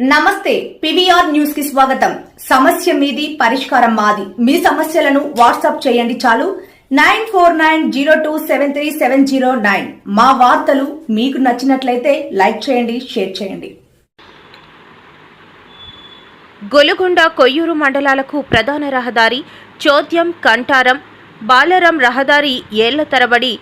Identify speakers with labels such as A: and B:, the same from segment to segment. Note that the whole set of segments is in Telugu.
A: నమస్తే పివిఆర్ న్యూస్కి స్వాగతం. సమస్య మీది పరిష్కారం మాది. మీ సమస్యలను వాట్సాప్ చేయండి చాలు. Nine four nine zero two seven three seven zero nine. మా వార్తలు మీకు నచ్చినట్లయితే లైక్ చేయండి షేర్ చేయండి.
B: గొలుగొండ కొయ్యూరు మండలాలకు ప్రధాన రహదారి చోద్యం కంటారం బాలరం రహదారి ఏళ్ళ తరబడి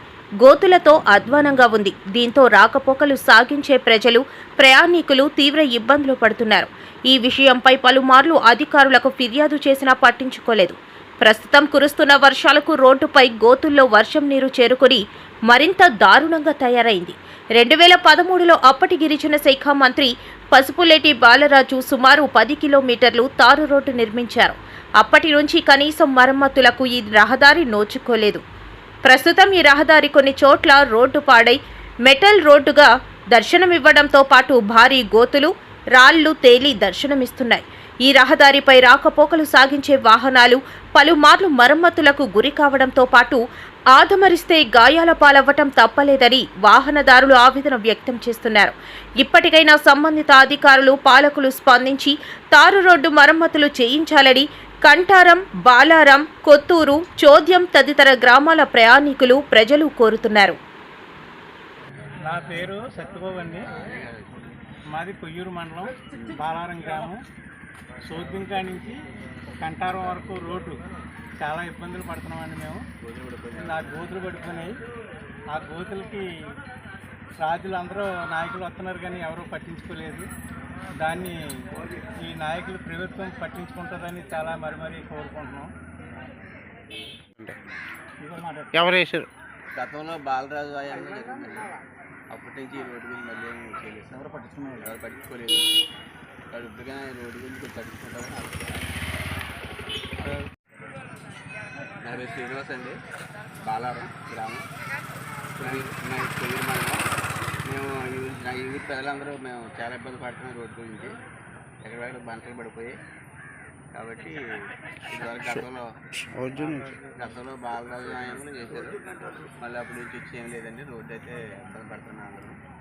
B: గోతులతో అధ్వానంగా ఉంది. దీంతో రాకపోకలు సాగించే ప్రజలు ప్రయాణికులు తీవ్ర ఇబ్బందులు పడుతున్నారు. ఈ విషయంపై పలుమార్లు అధికారులకు ఫిర్యాదు చేసినా పట్టించుకోలేదు. ప్రస్తుతం కురుస్తున్న వర్షాలకు రోడ్డుపై గోతుల్లో వర్షం నీరు చేరుకుని మరింత దారుణంగా తయారైంది. రెండు వేల పదమూడులో అప్పటి గిరిజన శాఖ మంత్రి పసుపులేటి బాలరాజు సుమారు పది కిలోమీటర్లు తారు రోడ్డు నిర్మించారు. అప్పటి నుంచి కనీసం మరమ్మతులకు ఈ రహదారి నోచుకోలేదు. ప్రస్తుతం ఈ రహదారి కొన్ని చోట్ల రోడ్డు పాడై మెటల్ రోడ్డుగా దర్శనమివ్వడంతో పాటు భారీ గోతులు రాళ్ళు తేలి దర్శనమిస్తున్నాయి. ఈ రహదారిపై రాకపోకలు సాగించే వాహనాలు పలుమార్లు మరమ్మతులకు గురి కావడంతో పాటు ఆదమరిస్తే గాయాల పాలవ్వటం తప్పలేదని వాహనదారులు ఆవేదన వ్యక్తం చేస్తున్నారు. ఇప్పటికైనా సంబంధిత అధికారులు పాలకులు స్పందించి తారు రోడ్డు మరమ్మతులు చేయించాలని కంటారం బాలారం కొత్తూరు చోద్యం తదితర గ్రామాల ప్రయాణికులు ప్రజలు కోరుతున్నారు.
C: నా పేరు సత్యబాబు అండి మాది కొయ్యూరు మండలం బాలారం గ్రామం. సోద్యంకా నుంచి కంటారం వరకు రోడ్డు. చాలా ఇబ్బందులు పడుతున్నామండి మేము. నా గోతులు పడిపోయినాయి. ఆ గోతులకి రాజులు అందరూ నాయకులు వస్తున్నారు కానీ ఎవరూ పట్టించుకోలేదు. దాన్ని ఈ నాయకులు ప్రభుత్వం పట్టించుకుంటుందని చాలా మరి మరీ కోరుకుంటున్నాం.
D: ఎవరు వేసారు
E: గతంలో బాలరాజు హయాంలో జరిగిందండి అప్పటి నుంచి ఈ రోడ్డు గురించి మళ్ళీ ఏమీ చేయలేదు. ఎవరు పట్టించుకున్నారు? ఎవరు పట్టించుకోలేదు. ఈ రోడ్డు గురించి ఆలోచిస్తున్నాను. నా పేరు శ్రీనివాస్ అండి. బాలారం గ్రామం ఇప్పుడు మా తెలుగు మండలం మేము ఈ ఊరి- ఈ ఊరి ప్రజలందరూ మేము చాలా ఇబ్బంది పడుతున్నాం రోడ్డు గురించి. ఎక్కడెక్కడ బంటలు పడిపోయి. కాబట్టి ఇదివరకు గతంలో
D: అర్జున్
E: గతంలో బాలరాజు నాయకులు చేశారు. మళ్ళీ అప్పుడు నుంచి వచ్చి ఏం లేదండి రోడ్డు అయితే ఇబ్బంది పడుతున్నాం అందరూ.